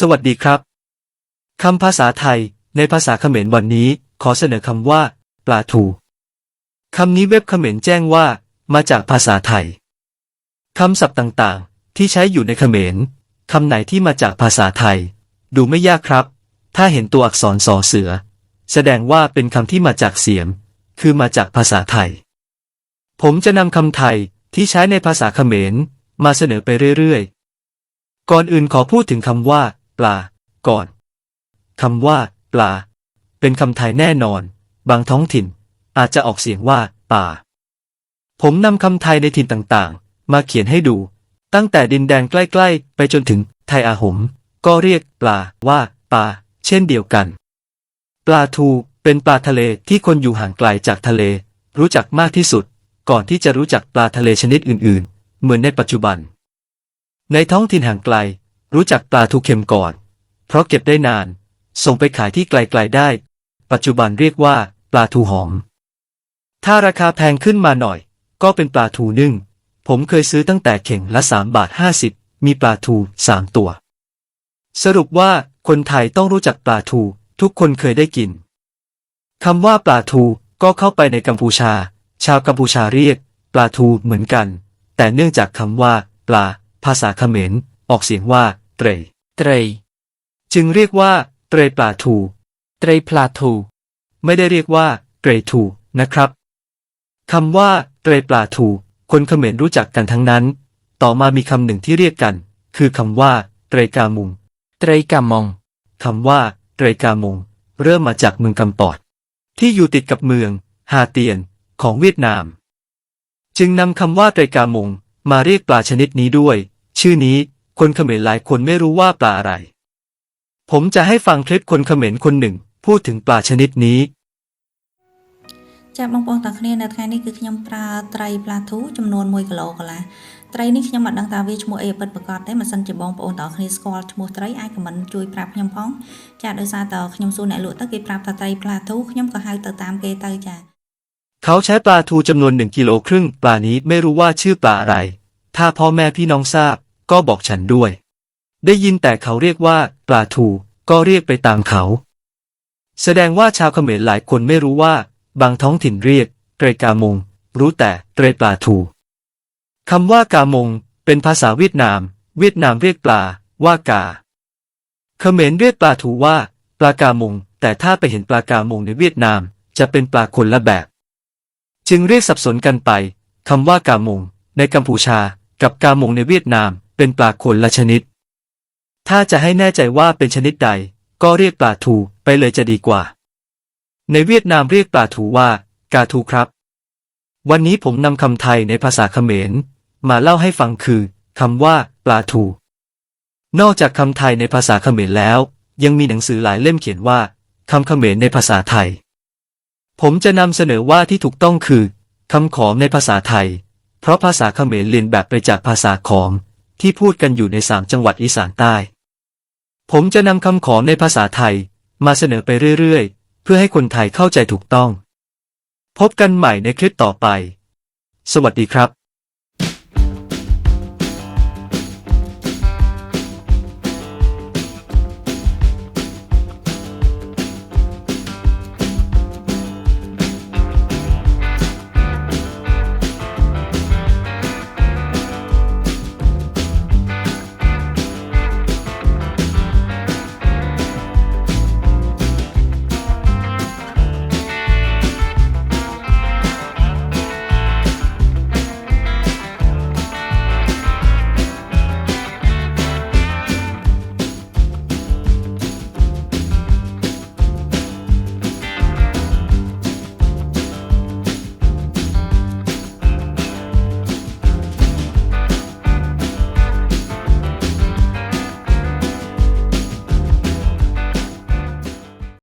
สวัสดีครับ คำภาษาไทย ในภาษาเขมรวันนี้ ขอเสนอคำว่า ปลาทูคำนี้เว็บเขมรแจ้งว่า มาจากภาษาไทยคำศัพท์ต่างๆ ที่ใช้อยู่ในเขมรคำไหนที่มาจากภาษาไทย ดูไม่ยากครับ ถ้าเห็นตัวอักษรสอเสือ แสดงว่าเป็นคำที่มาจากเสียม คือมาจากภาษาไทย ผมจะนำคำไทยที่ใช้ในภาษาเขมรมาเสนอไปเรื่อยๆ ก่อนอื่นขอพูดถึงคำว่า ปลา ก่อนคำว่า ปลา เป็นคำไทยแน่นอน บางท้องถิ่น อาจจะออกเสียงว่า ป่า ผมนำคำไทยในถิ่นต่างๆ มาเขียนให้ดู ตั้งแต่ดินแดนใกล้ๆ ไปจนถึงไทยอาหม ก็เรียกปลาว่าปลา เช่นเดียวกัน ปลาทูเป็นปลาทะเลที่คนอยู่ห่างไกลจากทะเล รู้จักมากที่สุด ก่อนที่จะรู้จักปลาทะเลชนิดอื่น ๆ เหมือนในปัจจุบัน ในท้องถิ่นห่างไกล รู้จักปลาทูเค็มก่อน เพราะเก็บได้นาน ส่งไปขายที่ไกลๆได้ ปัจจุบันเรียกว่า ปลาทูหอม ถ้าราคาแพงขึ้นมาหน่อย ก็เป็นปลาทูนึ่ง ผมเคยซื้อตั้งแต่เข่งละ3บาท50 มีปลาทูสามตัว สรุปว่าคนไทยต้องรู้จักปลาทู ทุกคนเคยได้กินคำว่าปลาทูก็เข้าไปในกัมพูชา ชาวกัมพูชาเรียก ปลาทูเหมือนกัน แต่เนื่องจากคำว่า ปลา ภาษาเขมร ออกเสียงว่า เตรเตรจึงเรียกว่า เตรปลาทู เตรปลาทู ไม่ได้เรียกว่า เตรทูนะครับคำว่า เตรปลาทู คนเขมรรู้จักกันทั้งนั้น ต่อมามีคำหนึ่งที่เรียกกัน คือคำว่า เตรกามุง เตรกามองคำว่า เตรกามง เริ่มมาจากเมืองกำปอด ที่อยู่ติดกับเมือง ฮาเตียน ของเวียดนาม จึงนำคำว่าเตรกามง มาเรียกปลาชนิดนี้ด้วย ชื่อนี้ คนเขมรหลายคนไม่รู้ว่าปลาอะไร ผมจะให้ฟังคลิปคนเขมรคนหนึ่ง พูดถึงปลาชนิดนี้ ចាបងប្អូនទាំងគ្នានៅថ្ងៃនេះគឺខ្ញុំប្រើត្រីផ្លាទូចំនួន1គីឡូកន្លះត្រីនេះខ្ញុំមិនដឹងថាវាឈ្មោះអីពិតប្រាកដទេមិនសិនជាបងប្អូនទាំងគ្នាស្គាល់ឈ្មោះត្រីអាចខមមិនជួយប្រាប់ខ្ញុំផងចាដោយសារតែខ្ញុំសួរអ្នកលក់ទៅគេប្រាប់ថាត្រីផ្លាទូខ្ញុំក៏ហៅទៅតាមគេទៅចា เขาใช้ปลาทูจำนวนหนึ่งกิโลครึ่ง ปลานี้ไม่รู้ว่าชื่อปลาอะไร ถ้าพ่อแม่พี่น้องทราบ ก็บอกฉันด้วย ได้ยินแต่เขาเรียกว่าปลาทูก็เรียกไปตามเขา แสดงว่าชาวเขมรหลายคนไม่รู้ว่า บางท้องถิ่นเรียกเตรกามง รู้แต่เตรปลาทูคำว่ากามง เป็นภาษาเวียดนาม เวียดนามเรียกปลาว่ากา เขมรเรียกปลาทูว่า ปลากามง แต่ถ้าไปเห็นปลากามงในเวียดนาม จะเป็นปลาคนละแบบ จึงเรียกสับสนกันไปคำว่ากามง ในกัมพูชา กับกามงในเวียดนาม เป็นปลาคนละชนิด ถ้าจะให้แน่ใจว่าเป็นชนิดใด ก็เรียกปลาทูไปเลยจะดีกว่า ในเวียดนามเรียกปลาทูว่า กาทูครับ วันนี้ผมนำคำไทยในภาษาเขมร มาเล่าให้ฟังคือคำว่า ปลาทูนอกจากคำไทยในภาษาเขมรแล้ว ยังมีหนังสือหลายเล่มเขียนว่าคำเขมรในภาษาไทย ผมจะนำเสนอว่าที่ถูกต้องคือคำขอมในภาษาไทย เพราะภาษาเขมรเรียนแบบไปจากภาษาขอม ที่พูดกันอยู่ในสามจังหวัดอีสานใต้ ผมจะนำคำขอในภาษาไทย มาเสนอไปเรื่อยๆ เพื่อให้คนไทยเข้าใจถูกต้อง พบกันใหม่ในคลิปต่อไป สวัสดีครับ